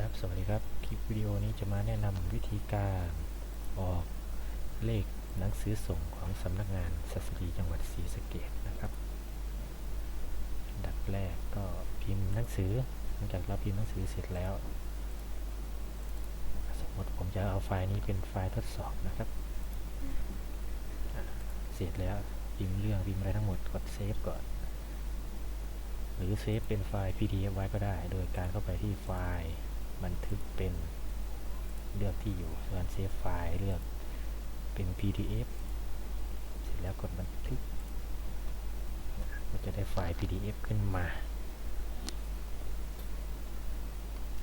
ครับ สวัสดีครับ คลิปวิดีโอนี้จะมาแนะนำวิธีการออกเลขหนังสือส่งของสำนักงานศัสดีจังหวัดศรีสะเกษนะครับดับแรกก็พิมพ์หนังสือ หลังจากเราพิมพ์หนังสือเสร็จแล้ว สมมติผมจะเอาไฟล์นี้เป็นไฟล์ทดสอบนะครับ เสร็จแล้วพิมพ์เรื่องพิมพ์อะไรทั้งหมดกดเซฟก่อนหรือเซฟเป็นไฟล์ PDF ไว้ก็ได้ โดยการเข้าไปที่ไฟล์ บันทึกเป็นเลือกที่อยู่ส่วนเซฟไฟล์เลือกเป็น PDF เสร็จแล้วกดบันทึก ก็จะได้ไฟล์ PDF ขึ้นมา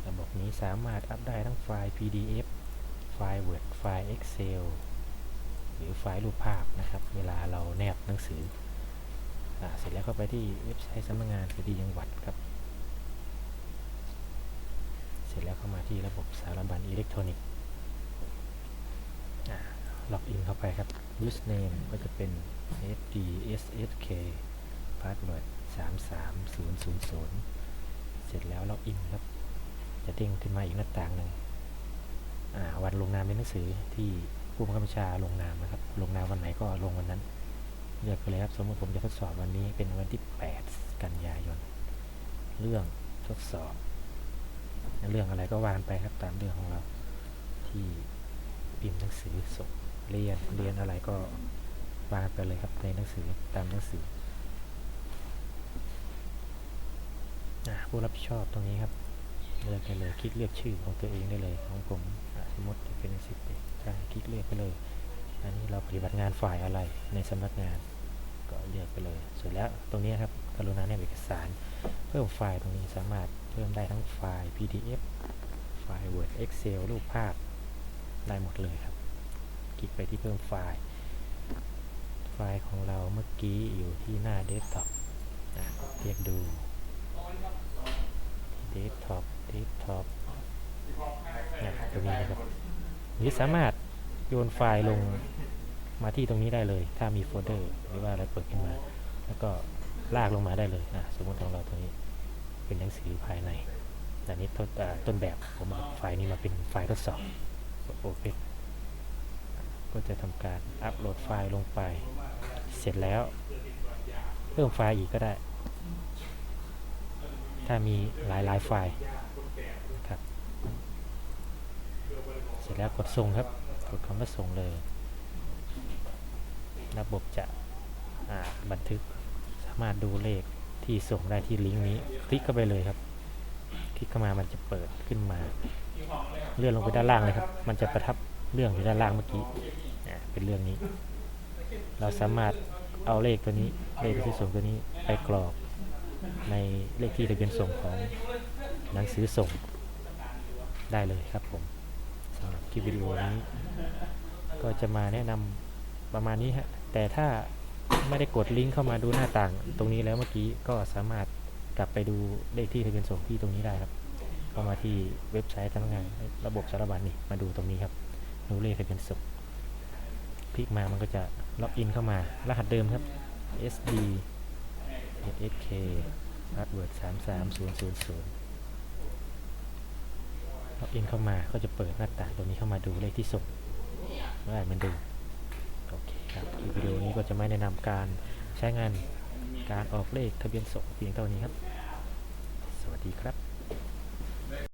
ระบบนี้สามารถอัพได้ทั้งไฟล์ PDF ไฟล์ Word ไฟล์ Excel หรือไฟล์รูปภาพนะครับ เวลาเราแนบหนังสืออเสร็จแล้วเข้าไปที่เว็บไซต์สำนักงานคดีจังหวัดครับ ร็จแล้วเข้ามาที่ระบบสารบัญอิเล็กทรอนิกส์ล็อกอินเข้าไปครับ username ก็จะเป็น sdssk password 33000 เสร็จแล้วล็อกอินครับ จะเด้งขึ้นมาอีกหน้าต่างหนึ่งวันลงนามเป็นหนังสือที่ผู้บังคับบัญชาลงนามนะครับ ลงนามวันไหนก็ลงวันนั้นเลือกไปเลยครับ สมมติผมจะทดสอบวันนี้เป็นวันที่ 8 กันยายน เรื่องทดสอบ เรื่องอะไรก็วานไปครับตามเรื่องของเราที่พิมพ์หนังสือส่งเรียนเรียนอะไรก็วางไปเลยครับในหนังสือตามหนังสือผู้รับผิดชอบตรงนี้ครับเลือกไปเลยคลิกเลือกชื่อของตัวเองได้เลยของผมสมมติเป็นสิบเอกคลิกเลือกไปเลยอันนี้เราปฏิบัติงานฝ่ายอะไรในสำนักงานก็เลือกไปเลยเสร็จแล้วตรงนี้ครับกรุณาแนบเอกสาร เพิ่มไฟล์ตรงนี้สามารถ พิ่มได้ทั้งไฟล์ PDF ไฟล์ Word Excel รูปภาพ ได้หมดเลยครับ คลิกไปที่เพิ่มไฟล์ ไฟล์ของเราเมื่อกี้อยู่ที่หน้าเดสก์ท็อปอะเรียกดูเดสก์ท็อปเดสก์ท็อปนะตรงนี้นะครับหรือสามารถโยนไฟล์ลงมาที่ตรงนี้ได้เลย ถ้ามีโฟลเดอร์หรือว่าอะไรเปิดขึ้นมา แล้วก็ลากลงมาได้เลย อะ สมมติของเราตรงนี้ เป็นหนังสือภายในอันนี้ทดอ่ต้นแบบผมเอาไฟล์นี้มาเป็นไฟล์ทดสอบโอเพนก็จะทำการอัปโหลดไฟล์ลงไป เสร็จแล้วเพิ่มไฟล์อีกก็ได้ ถ้ามีหลายๆไฟล์นะครับเสร็จแล้วกดส่งครับกดคำว่าส่งเลย ระบบจะบันทึกสามารถดูเลข ที่ส่งได้ที่ลิงก์นี้ คลิกเข้าไปเลยครับ คลิกเข้ามามันจะเปิดขึ้นมา เลื่อนลงไปด้านล่างเลยครับ มันจะประทับเรื่องอยู่ด้านล่างเมื่อกี้เป็นเรื่องนี้ เราสามารถเอาเลขตัวนี้เลขที่ส่งตัวนี้ไปกรอกในเลขที่ทะเบียนส่งของหนังสือส่งได้เลยครับผมสำหรับคลิปวิดีโอนี้ ก็จะมาแนะนำประมาณนี้ฮะแต่ถ้า ไม่ได้กดลิงก์เข้ามาดูหน้าต่างตรงนี้แล้วเมื่อกี้ก็สามารถกลับไปดูเลขที่ทะเบียนส่งที่ตรงนี้ได้ครับเข้ามาที่เว็บไซต์สำนักงานระบบสารบัญนี่มาดูตรงนี้ครับดูเลขทะเบียนส่งคลิกมามันก็จะล็อกอินเข้ามา รหัสเดิมครับ SD SK password 33000ล็อกอินเข้ามาก็จะเปิดหน้าต่างตรงนี้เข้ามาดูเลขที่ส่งได้เหมือนเดิมโอเค ครับวิดีโอนี้ก็จะไม่แนะนำการใช้งานการออกเลขทะเบียนส่งเพียงเท่านี้ครับ สวัสดีครับ